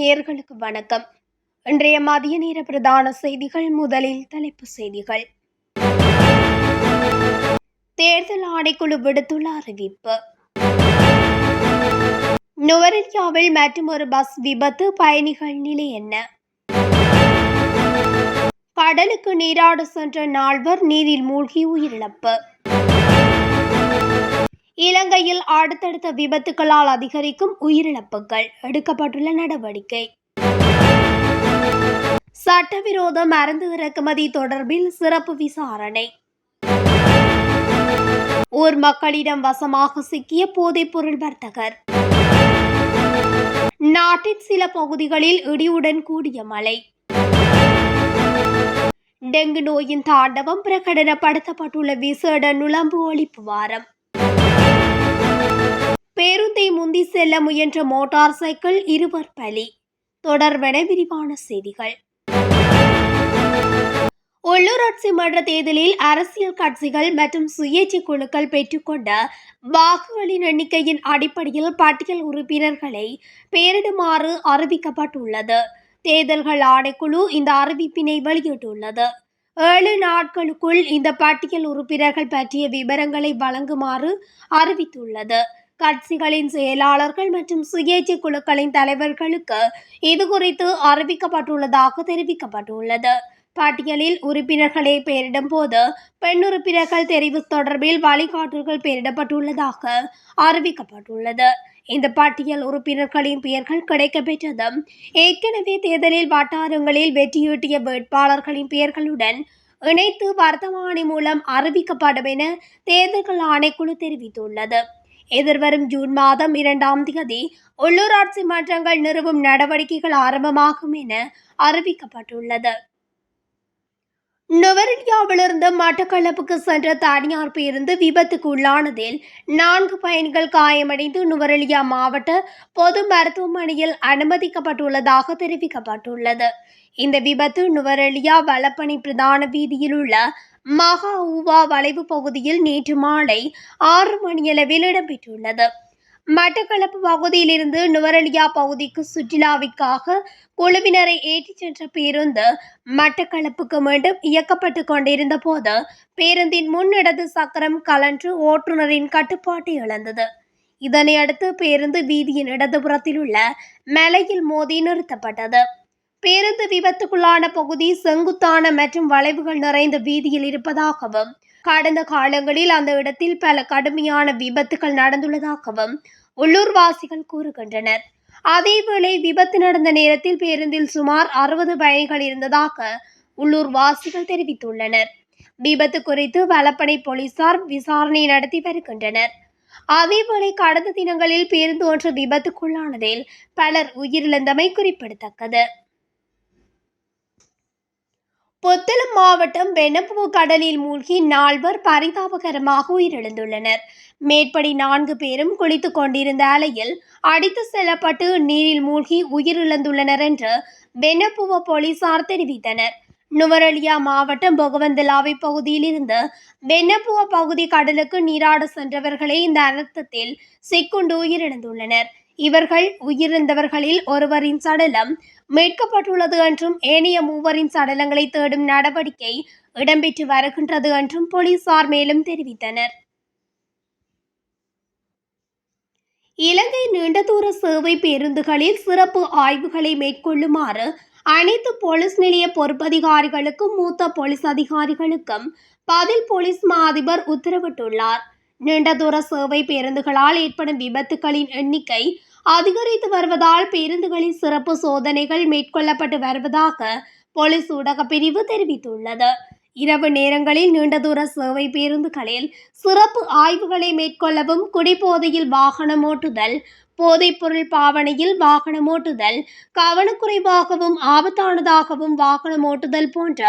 நேர்களுக்கு வணக்கம். இன்றைய மதிய நேர பிரதான செய்திகள் முதலில் தலைப்பு செய்திகள். தேர்தல் ஆணைக்குழு விடுத்துள்ள அறிவிப்பு. நுவரெலியாவில் மற்றொரு பஸ் விபத்து பயணிகள் நிலை என்ன? கடலுக்கு நீராட சென்ற நால்வர் நீரில் மூழ்கி உயிரிழப்பு. இலங்கையில் அடுத்தடுத்த விபத்துகளால் அதிகரிக்கும் உயிரிழப்புகள். எடுக்கப்பட்டுள்ள நடவடிக்கை. சட்டவிரோத மருந்து இறக்குமதி தொடர்பில் சிறப்பு விசாரணை. ஊர் மக்களிடம் வசமாக சிக்கிய போதைப்பொருள் வர்த்தகர். நாட்டின் சில பகுதிகளில் இடியுடன் கூடிய மழை. டெங்கு நோயின் தாண்டவம் பிரகடனப்படுத்தப்பட்டுள்ள விசேட நுழம்பு ஒழிப்பு வாரம். பேருந்தை முந்தி செல்ல முயன்ற மோட்டார் சைக்கிள் இருவர் பலி. தொடர்பென விரிவான செய்திகள். உள்ளூராட்சி மன்ற தேர்தலில் அரசியல் கட்சிகள் மற்றும் சுயேட்சை குழுக்கள் பெற்றுக்கொண்ட வாக்குகளின் எண்ணிக்கையின் அடிப்படையில் பட்டியல் உறுப்பினர்களை பெயரிடுமாறு அறிவிக்கப்பட்டுள்ளது. தேர்தல்கள் ஆணைக்குழு இந்த அறிவிப்பினை வெளியிட்டுள்ளது. ஏழு நாட்களுக்குள் இந்த பட்டியல் உறுப்பினர்கள் பற்றிய விவரங்களை வழங்குமாறு அறிவித்துள்ளது. கட்சிகளின் செயலாளர்கள் மற்றும் சுயேட்சை குழுக்களின் தலைவர்களுக்கு இது குறித்து அறிவிக்கப்பட்டுள்ளதாக தெரிவிக்கப்பட்டுள்ளது. பட்டியலில் உறுப்பினர்களை பெயரிடும் போது பெண் உறுப்பினர்கள் தெரிவு தொடர்பில் வழிகாட்டுகள் பெயரிடப்பட்டுள்ளதாக அறிவிக்கப்பட்டுள்ளது. இந்த பட்டியல் உறுப்பினர்களின் பெயர்கள் கிடைக்கப்பெற்றதும் ஏற்கனவே தேர்தலில் வட்டாரங்களில் வெற்றியீட்டிய வேட்பாளர்களின் பெயர்களுடன் இணைத்து வர்த்தமானி மூலம் அறிவிக்கப்படும் என தேர்தல்கள் ஆணைக்குழு தெரிவித்துள்ளது. எதிர்வரும் ஜூன் மாதம் இரண்டாம் தேதி உள்ளூராட்சி மன்றங்கள் நிறுவும் நடவடிக்கைகள் ஆரம்பமாகும் என அறிவிக்கப்பட்டுள்ளது. நுவரெலியாவிலிருந்து மட்டக்களப்புக்கு சென்ற தனியார் பேருந்து விபத்துக்கு உள்ளானதில் நான்கு பயணிகள் காயமடைந்து நுவரெலியா மாவட்ட பொது மருத்துவமனையில் அனுமதிக்கப்பட்டுள்ளதாக தெரிவிக்கப்பட்டுள்ளது. இந்த விபத்து நுவரெலியா வளப்பணி பிரதான வீதியில் உள்ள மகா ஊவா வளைவு பகுதியில் நேற்று மாலை ஆறு மணியளவில் இடம்பெற்றுள்ளது. மட்டக்களப்பு பகுதியிலிருந்து நுவரலியா பகுதிக்கு சுற்றுலாவிற்காக குழுவினரை ஏற்றிச் சென்ற பேருந்து மட்டக்களப்புக்கு மீண்டும் இயக்கப்பட்டு கொண்டிருந்த போது பேருந்தின் முன்னிடது சக்கரம் கலன்று ஓட்டுநரின் கட்டுப்பாட்டை இழந்தது. இதனையடுத்து பேருந்து வீதியின் இடதுபுறத்தில் உள்ள மலையில் மோதி நிறுத்தப்பட்டது. பேருந்து விபத்துக்குள்ளான பகுதி செங்குத்தான மற்றும் வளைவுகள் நிறைந்த வீதியில் இருப்பதாகவும் கடந்த காலங்களில் அந்த இடத்தில் பல கடுமையான விபத்துகள் நடந்துள்ளதாகவும் உள்ளூர்வாசிகள் கூறுகின்றனர். அதேவேளை விபத்து நடந்த நேரத்தில் பேருந்தில் சுமார் அறுபது பயணிகள் இருந்ததாக உள்ளூர்வாசிகள் தெரிவித்துள்ளனர். விபத்து குறித்து வலப்படை போலீசார் விசாரணை நடத்தி வருகின்றனர். அதேவேளை கடந்த தினங்களில் பேருந்து ஒன்று விபத்துக்குள்ளானதில் பலர் உயிரிழந்தமை குறிப்பிடத்தக்கது. புத்தளம் மாவட்டம் வெண்ணப்பூ கடலில் மூழ்கி நால்வர் பரிதாபகரமாக உயிரிழந்துள்ளனர். மேற்படி நான்கு பேரும் குளித்துக் கொண்டிருந்த அலையில் அடித்து செல்லப்பட்டு நீரில் மூழ்கி உயிரிழந்துள்ளனர் என்று வெண்ணப்புவ போலீசார் தெரிவித்தனர். நுவரெலியா மாவட்டம் பொகவந்தலாவை பகுதியில் இருந்து வெண்ணப்புவ பகுதி கடலுக்கு நீராட சென்றவர்களே இந்த அனர்த்தத்தில் சிக்குண்டு உயிரிழந்துள்ளனர். இவர்கள் உயிரிழந்தவர்களில் ஒருவரின் சடலம் மீட்கப்பட்டுள்ளது என்றும் ஏனைய மூவரின் சடலங்களை தேடும் நடவடிக்கை இடம்பெற்று வருகின்றது என்றும் போலீசார் மேலும் தெரிவித்தனர். இலங்கை நீண்ட தூர சேவை பேருந்துகளில் சிறப்பு ஆய்வுகளை மேற்கொள்ளுமாறு அனைத்து போலீஸ் நிலைய பொறுப்பதிகாரிகளுக்கும் மூத்த போலீஸ் அதிகாரிகளுக்கும் பதில் போலீஸ் மா அதிபர் உத்தரவிட்டுள்ளார். நீண்ட தூர சேவை பேருந்துகளால் ஏற்படும் விபத்துகளின் எண்ணிக்கை அதிகரித்து வருவதால் பேருந்துகளில் சிறப்பு சோதனைகள் மேற்கொள்ளப்பட்டு வருவதாக போலீஸ் ஊடக பிரிவு தெரிவித்துள்ளது. இரவு நேரங்களில் நீண்ட தூர சேவை பேருந்துகளில் சிறப்பு ஆய்வுகளை மேற்கொள்ளவும் குடிபோதையில் வாகனம் ஓட்டுதல் போதைப்பொருள் பாவனையில் வாகனம் ஓட்டுதல் கவனக்குறைவாகவும் ஆபத்தானதாகவும் வாகனம் ஓட்டுதல் போன்ற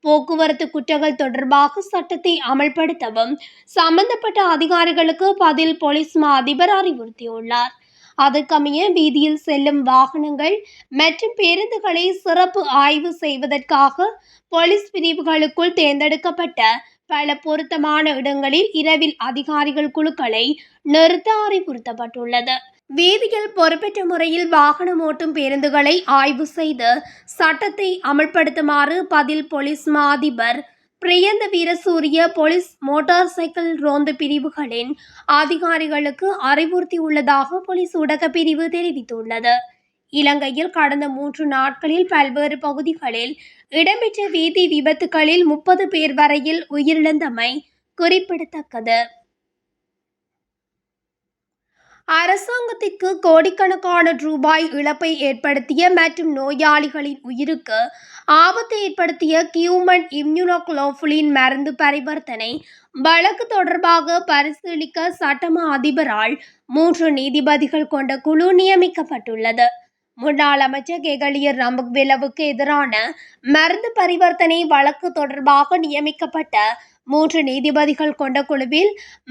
போக்குவரத்து குற்றங்கள் தொடர்பாக சட்டத்தை அமல்படுத்தவும் சம்பந்தப்பட்ட அதிகாரிகளுக்கு பதில் போலீஸ் மா அதிபர் அறிவுறுத்தியுள்ளார். அதற்கமைய வீதியில் செல்லும் வாகனங்கள் மற்றும் பேருந்துகளை சிறப்பு ஆய்வு செய்வதற்காக போலீஸ் பிரிவுகளுக்குள் தேர்ந்தெடுக்கப்பட்ட பல பொருத்தமான இடங்களில் இரவில் அதிகாரிகள் குழுக்களை நிறுத்த அறிவுறுத்தப்பட்டுள்ளது. வீதியில் பொறுப்பேற்ற முறையில் வாகனம் ஓட்டும் பேருந்துகளை ஆய்வு செய்து சட்டத்தை அமல்படுத்துமாறு பதில் போலீஸ் மா அதிபர் Priyantha Weerasooriya police motor cycle ரோந்து பிரிவுகளின் அதிகாரிகளுக்கு அறிவுறுத்தியுள்ளதாக போலீஸ் ஊடக பிரிவு தெரிவித்துள்ளது. இலங்கையில் கடந்த மூன்று நாட்களில் பல்வேறு பகுதிகளில் இடம்பெற்ற வீதி விபத்துகளில் முப்பது பேர் வரையில் உயிரிழந்தமை குறிப்பிடத்தக்கது. அரசாங்கத்திற்கு கோடிக்கணக்கான ரூபாய் இழப்பை ஏற்படுத்திய மற்றும் நோயாளிகளின் உயிருக்கு ஆபத்தை ஏற்படுத்திய கியூமன் இம்யூனோக்ளோஃபுலின் மருந்து பரிவர்த்தனை வழக்கு தொடர்பாக பரிசீலிக்க சட்டம அதிபரால் மூன்று நீதிபதிகள் கொண்ட குழு நியமிக்கப்பட்டுள்ளது. முன்னாள் அமைச்சர் கெகலியர் ரம்பக்வெலவுக்கு எதிரான மருந்து பரிவர்த்தனை வழக்கு தொடர்பாக நியமிக்கப்பட்ட மூன்று நீதிபதிகள் கொண்ட குழுவில்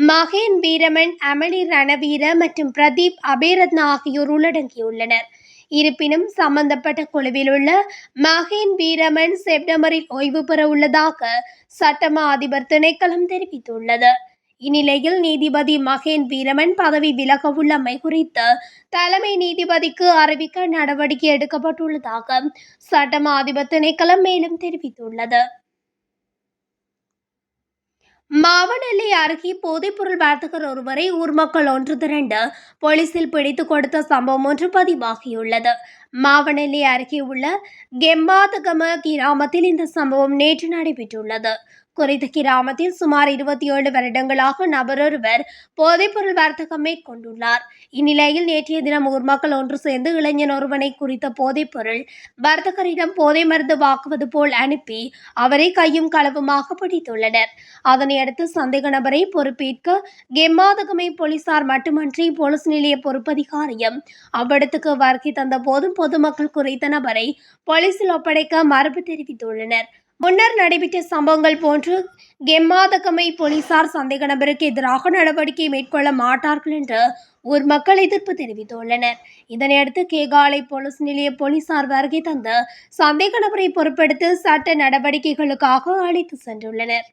மகேன் வீரமன் அமளி ரணவீர மற்றும் பிரதீப் அபேரத்னா ஆகியோர் உள்ளடங்கியுள்ளனர். இருப்பினும் சம்பந்தப்பட்ட குழுவில் உள்ள மகேன் வீரமன் செப்டம்பரில் ஓய்வு பெற உள்ளதாக சட்டமா அதிபர் திணைக்களம் தெரிவித்துள்ளது. இந்நிலையில் நீதிபதி மகேன் வீரமன் பதவி விலக உள்ளமை குறித்து தலைமை நீதிபதிக்கு அறிவிக்க நடவடிக்கை எடுக்கப்பட்டுள்ளதாக சட்டமா அதிபர் திணைக்களம் மேலும் தெரிவித்துள்ளது. மாவனெல்லை அருகே போதைப்பொருள் வர்த்தகர் ஒருவரை ஊர் மக்கள் ஒன்று திரண்டு போலீசில் பிடித்து கொடுத்த சம்பவம் ஒன்று பதிவாகியுள்ளது. மாவனெல்லை அருகே உள்ள கெம்மாதகம கிராமத்தில் இந்த சம்பவம் நேற்று நடைபெற்றுள்ளது. குறித்த கிராமத்தில் சுமார் இருபத்தி ஏழு வருடங்களாக நபரொருவர் போதைப்பொருள் வர்த்தகம் மேற்கொண்டுள்ளார். இந்நிலையில் நேற்றைய தினம் ஊர் மக்கள் ஒன்று சேர்ந்து இளைஞன் ஒருவனை குறித்த போதைப்பொருள் வர்த்தகரிடம் போதை மருந்து வாக்குவது போல் அனுப்பி அவரை கையும் களவுமாக பிடித்துள்ளனர். அதனையடுத்து சந்தேக நபரை பொறுப்பேற்க கெம்மாதகமை போலீசார் மட்டுமன்றி போலீஸ் நிலைய பொறுப்பதிகாரியும் அவ்விடத்துக்கு வருகை தந்த போதும் பொதுமக்கள் குறித்த நபரை போலீசில் ஒப்படைக்க மறுப்பு தெரிவித்துள்ளனர். முன்னர் நடைபெற்ற சம்பவங்கள் போன்று கெம்மாதகமை போலீசார் சந்தேக நபருக்கு எதிராக நடவடிக்கை மேற்கொள்ள மாட்டார்கள் என்று ஊர் மக்கள் எதிர்ப்பு தெரிவித்துள்ளனர். இதனையடுத்து கேகாலை போலீஸ் நிலைய போலீசார் வருகை தந்து சந்தேக நபரை பொறுப்பெடுத்து சட்ட நடவடிக்கைகளுக்காக அழைத்து சென்றுள்ளனர்.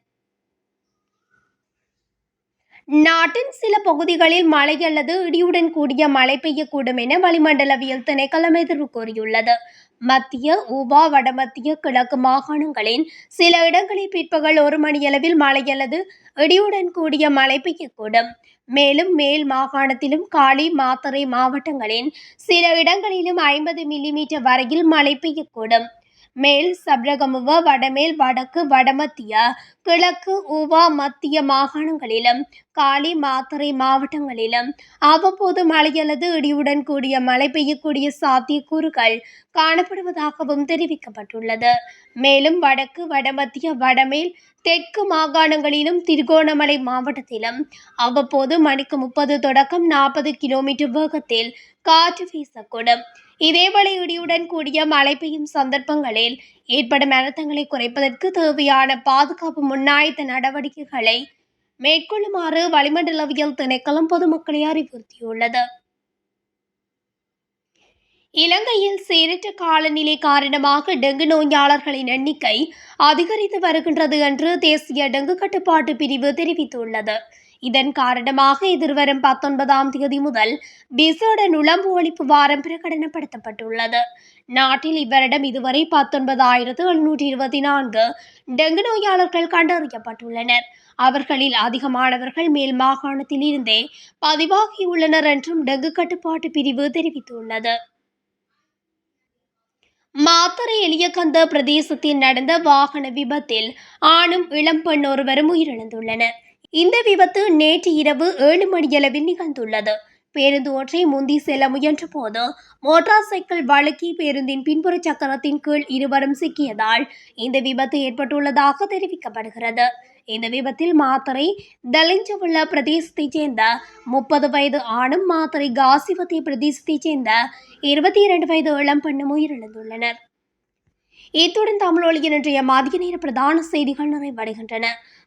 நாட்டின் சில பகுதிகளில் மழை அல்லது இடியுடன் கூடிய மழை பெய்யக்கூடும் என வளிமண்டலவியல் திணைக்களம் எதிர்வு கூறியுள்ளது. மத்திய ஊபா வடமத்திய கிழக்கு மாகாணங்களின் சில இடங்களில் பிற்பகல் ஒரு மணியளவில் மழை அல்லது இடியுடன் கூடிய மழை பெய்யக்கூடும். மேலும் மேல் மாகாணத்திலும் காலி மாத்தறை மாவட்டங்களின் சில இடங்களிலும் ஐம்பது மில்லிமீட்டர் வரையில் மழை பெய்யக்கூடும். மேல் சப்ரகமுவ வடமேல் வடக்கு வடமத்திய கிழக்கு ஊவா மத்திய மாகாணங்களிலும் காலி மாத்தறை மாவட்டங்களிலும். அவ்வப்போது மழை அல்லது இடியுடன் கூடிய மழை பெய்யக்கூடிய சாத்தியக்கூறுகள் காணப்படுவதாகவும் தெரிவிக்கப்பட்டுள்ளது. மேலும் வடக்கு வடமத்திய வடமேல் தெற்கு மாகாணங்களிலும் திருகோணமலை மாவட்டத்திலும் அவ்வப்போது மணிக்கு முப்பது தொடக்கம் நாற்பது கிலோமீட்டர் வேகத்தில் காற்று வீசக்கூடும். இதேவேளை இடியுடன் கூடிய மழை பெய்யும் சந்தர்ப்பங்களில் ஏற்படும் அழுத்தங்களை குறைப்பதற்கு தேவையான பாதுகாப்பு முன்னாயத்த நடவடிக்கைகளை மேற்கொள்ளுமாறு வளிமண்டலவியல் திணைக்களம் பொதுமக்களை அறிவுறுத்தியுள்ளது. இலங்கையில் சீரற்ற காலநிலை காரணமாக டெங்கு நோயாளர்களின் எண்ணிக்கை அதிகரித்து வருகின்றது என்று தேசிய டெங்கு கட்டுப்பாட்டு பிரிவு தெரிவித்துள்ளது. இதன் காரணமாக எதிர்வரும் பத்தொன்பதாம் தேதி முதல் விசேட நுழம்பு ஒழிப்பு வாரம் பிரகடனப்படுத்தப்பட்டுள்ளது. நாட்டில் இவ்வரிடம் இதுவரை பத்தொன்பதாயிரத்து எழுநூற்றி இருபத்தி நான்கு டெங்கு நோயாளர்கள் கண்டறியப்பட்டுள்ளனர். அவர்களில் அதிகமானவர்கள் மேல் மாகாணத்தில் இருந்தே பதிவாகியுள்ளனர் என்றும் டெங்கு கட்டுப்பாட்டு பிரிவு தெரிவித்துள்ளது. மாத்தரை எளியகந்த பிரதேசத்தில் நடந்த வாகன விபத்தில் ஆணும் இளம் பெண் ஒருவரும் உயிரிழந்துள்ளனர். இந்த விபத்து நேற்று இரவு ஏழு மணியளவில் நிகழ்ந்துள்ளது. பேருந்து ஒன்றை முந்தி செல்ல முயன்ற போது மோட்டார் சைக்கிள் வழுக்கி பேருந்தின் பின்புற சக்கரத்தின் கீழ் இருவரும் சிக்கியதால் இந்த விபத்து ஏற்பட்டுள்ளதாக தெரிவிக்கப்படுகிறது. இந்த விபத்தில் மாத்தரை தலிஞ்சவுள்ள பிரதேசத்தைச் சேர்ந்த முப்பது வயது ஆணும் மாத்தரை காசிவத்தை பிரதேசத்தைச் சேர்ந்த இருபத்தி இரண்டு வயது இளம் பெண்ணும் உயிரிழந்துள்ளனர். இத்துடன் தமிழொழியின் இன்றைய மதிய நேர பிரதான செய்திகள் நிறைவடைகின்றன.